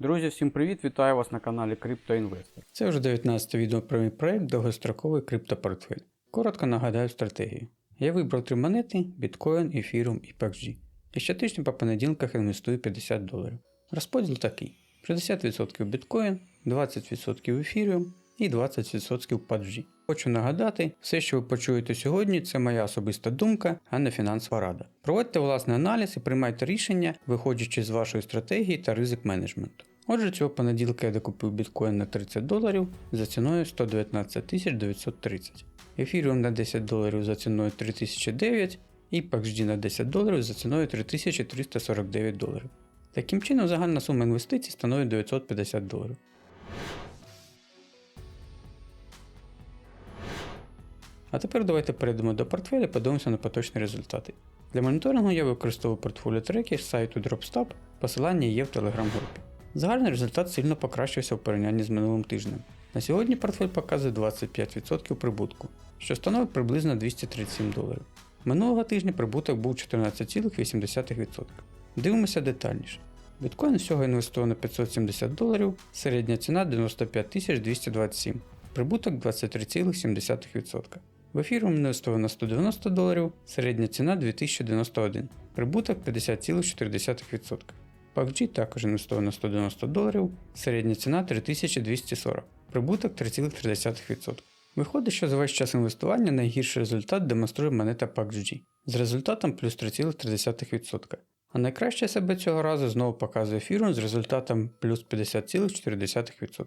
Друзі, всім привіт! Вітаю вас на каналі CryptoInvestor. Це вже 19 відео про мій проект довгостроковий криптопортфель. Коротко нагадаю стратегію. Я вибрав три монети: Bitcoin, Ethereum і PUBG. І щотижня по понеділках інвестую 50 доларів. Розподіл такий: 60% Bitcoin, 20% Ethereum і 20% PUBG. Хочу нагадати, все, що ви почуєте сьогодні, це моя особиста думка, а не фінансова рада. Проводьте власний аналіз і приймайте рішення, виходячи з вашої стратегії та ризик менеджменту. Отже, цього понеділка я докупив біткоін на 30 доларів за ціною 119 930, ефіріум на 10 доларів за ціною 3009 і PUBG на 10 доларів за ціною 3349 доларів. Таким чином, загальна сума інвестицій становить 950 доларів. А тепер давайте перейдемо до портфеля і подивимося на поточні результати. Для моніторингу я використовую портфоліо трекер з сайту DropStab, посилання є в телеграм-групі. Загальний результат сильно покращився в порівнянні з минулим тижнем. На сьогодні портфель показує 25% прибутку, що становить приблизно 237 доларів. Минулого тижня прибуток був 14,8%. Дивимося детальніше. Біткоін всього інвестовано 570 доларів, середня ціна 95 227, прибуток 23,7%. В ефіру інвестовано 190 доларів, середня ціна 2091, прибуток 50,4%. PUBG також інвестовано 190 доларів, середня ціна 3240, прибуток 3,3%. Виходить, що за весь час інвестування найгірший результат демонструє монета PUBG з результатом плюс 3,3%. А найкраще себе цього разу знову показує фірм з результатом плюс 50,4%.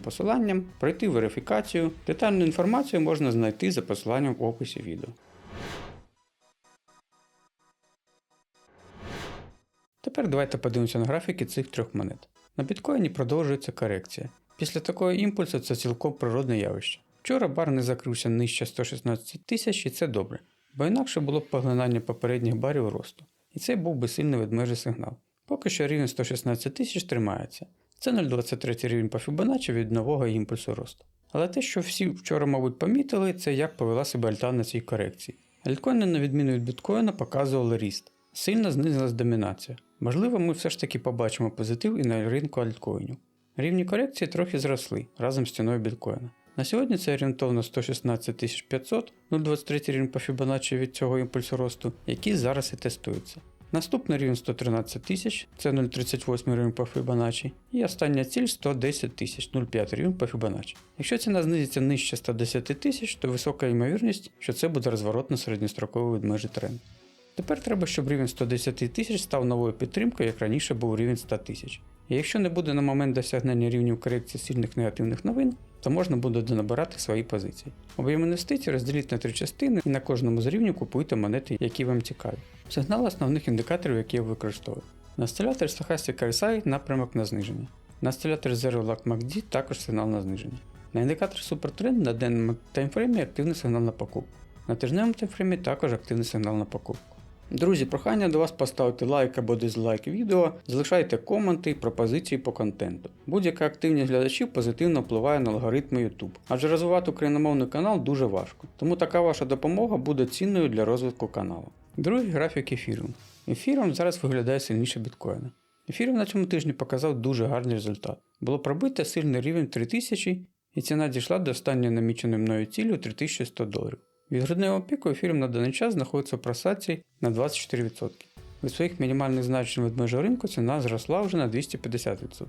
посиланням, пройти верифікацію. Детальну інформацію можна знайти за посиланням в описі відео. Тепер давайте подивимося на графіки цих трьох монет. На біткоїні продовжується корекція. Після такого імпульсу це цілком природне явище. Вчора бар не закрився нижче 116 тисяч і це добре, бо інакше було б поглинання попередніх барів росту. І це був би сильний ведмежий сигнал. Поки що рівень 116 тисяч тримається. Це 0,23 рівень по Fibonacci від нового імпульсу росту. Але те, що всі вчора, мабуть, помітили, це як повела себе альта на цій корекції. Альткоїни, на відміну від біткоїна, показували ріст. Сильно знизилась домінація. Можливо, ми все ж таки побачимо позитив і на ринку альткоїнів. Рівні корекції трохи зросли разом з ціною біткоїна. На сьогодні це орієнтовно 116 500, 0,23 рівень по Fibonacci від цього імпульсу росту, який зараз і тестується. Наступний рівень 113 тисяч, це 0,38 рівень по Fibonacci, і остання ціль 110 тисяч, 0,5 рівень по Fibonacci. Якщо ціна знизиться нижче 110 тисяч, то висока ймовірність, що це буде розворотно середньостроковий ведмежий тренд. Тепер треба, щоб рівень 110 тисяч став новою підтримкою, як раніше був рівень 100 тисяч. І якщо не буде на момент досягнення рівнів корекції сильних негативних новин, то можна буде донабирати свої позиції. Об'єм інвестицій розділіть на три частини і на кожному з рівнів купуйте монети, які вам цікаві. Сигнал основних індикаторів, які я використовую. На стилятор Stochastic RSI напрямок на зниження. На стилятор Zero Luck MACD також сигнал на зниження. На індикатор Supertrend на денному таймфреймі активний сигнал на покупку. На тижневому таймфреймі також активний сигнал на покупку. Друзі, прохання до вас поставити лайк або дизлайк відео, залишайте коменти і пропозиції по контенту. Будь-яка активність глядачів позитивно впливає на алгоритми YouTube, адже розвивати україномовний канал дуже важко, тому така ваша допомога буде цінною для розвитку каналу. Другий графік ефіріум. Ефіріум зараз виглядає сильніше біткоїна. Ефіріум на цьому тижні показав дуже гарний результат. Було пробито сильний рівень 3000 і ціна дійшла до останньої наміченої мною цілі 3100 доларів. Від грудневого піку ефіром на даний час знаходиться в просадці на 24%. Від своїх мінімальних значень ведмежого ринку ціна зросла вже на 250%.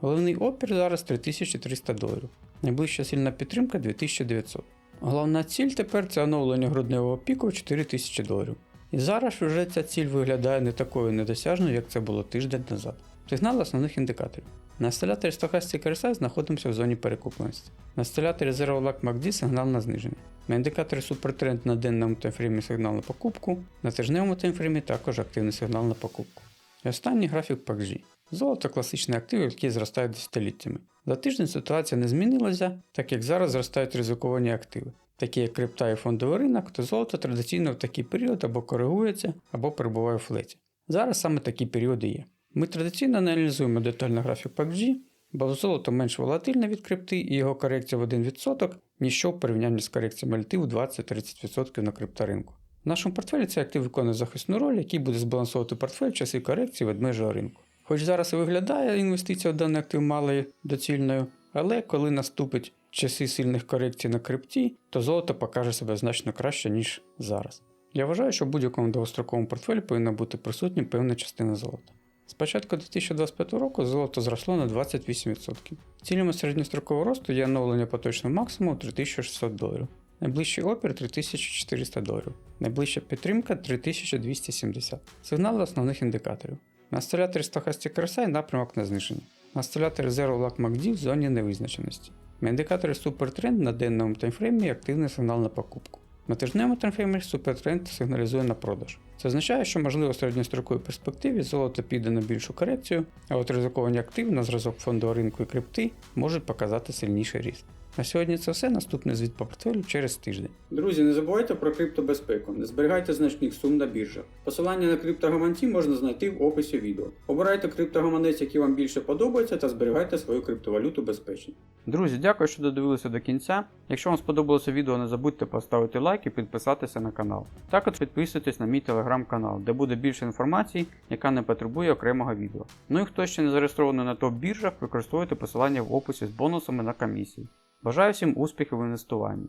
Головний опір зараз 3300 доларів. Найближча сильна підтримка 2900. Головна ціль тепер це оновлення грудневого піку в 4000 доларів. І зараз вже ця ціль виглядає не такою недосяжною, як це було тиждень назад. Сигнал основних індикаторів. На стиляторі Stochastic RSI знаходимося в зоні перекупленості. На стиляторі Zero Luck MACD сигнал на зниження. На індикаторі Supertrend на денному таймфреймі сигнал на покупку, на тижневому таймфреймі також активний сигнал на покупку. І останній графік PUBG. Золото класичний актив, який зростає десятиліттями. За тиждень ситуація не змінилася, так як зараз зростають ризиковані активи, такі як крипта і фондовий ринок, то золото традиційно в такий період або коригується, або перебуває в флеті. Зараз саме такі періоди є. Ми традиційно не аналізуємо детально графік PUBG, бо золото менш волатильне від крипти і його корекція в 1%, ніж що в порівнянні з корекціями альти у 20-30% на крипторинку. В нашому портфелі цей актив виконує захисну роль, який буде збалансовувати портфель в часи корекції ведмежого ринку. Хоч зараз і виглядає інвестиція в даний актив малою доцільною, але коли наступить часи сильних корекцій на крипті, то золото покаже себе значно краще, ніж зараз. Я вважаю, що в будь-якому довгостроковому портфелі повинна бути присутня певна частина золота. З початку 2025 року золото зросло на 28%. Цілями середньострокового росту є оновлення поточного максимуму 3600 доларів. Найближчий опір 3400 доларів. Найближча підтримка 3270. Сигнали основних індикаторів. На осциляторі Stochastic RSI напрямок на зниження. На осциляторі Zero Lag MACD в зоні невизначеності. На індикаторі Супертренд на денному таймфреймі активний сигнал на покупку. На тижневому таймфреймі супертренд сигналізує на продаж. Це означає, що можливо в середньостроковій перспективі золото піде на більшу корекцію, а от ризиковані активи на зразок фондового ринку і крипти можуть показати сильніший ріст. На сьогодні це все. Наступний звіт по портфелю через тиждень. Друзі, не забувайте про криптобезпеку, не зберігайте значних сум на біржах. Посилання на криптогаманці можна знайти в описі відео. Обирайте криптогаманець, який вам більше подобається, та зберігайте свою криптовалюту безпечно. Друзі, дякую, що додивилися до кінця. Якщо вам сподобалося відео, не забудьте поставити лайк і підписатися на канал. Також підписуйтесь на мій телеграм-канал, де буде більше інформації, яка не потребує окремого відео. Ну і хто ще не зареєстрований на топ-біржах, використовуйте посилання в описі з бонусами на комісії. Бажаю всім успіхів в інвестуванні.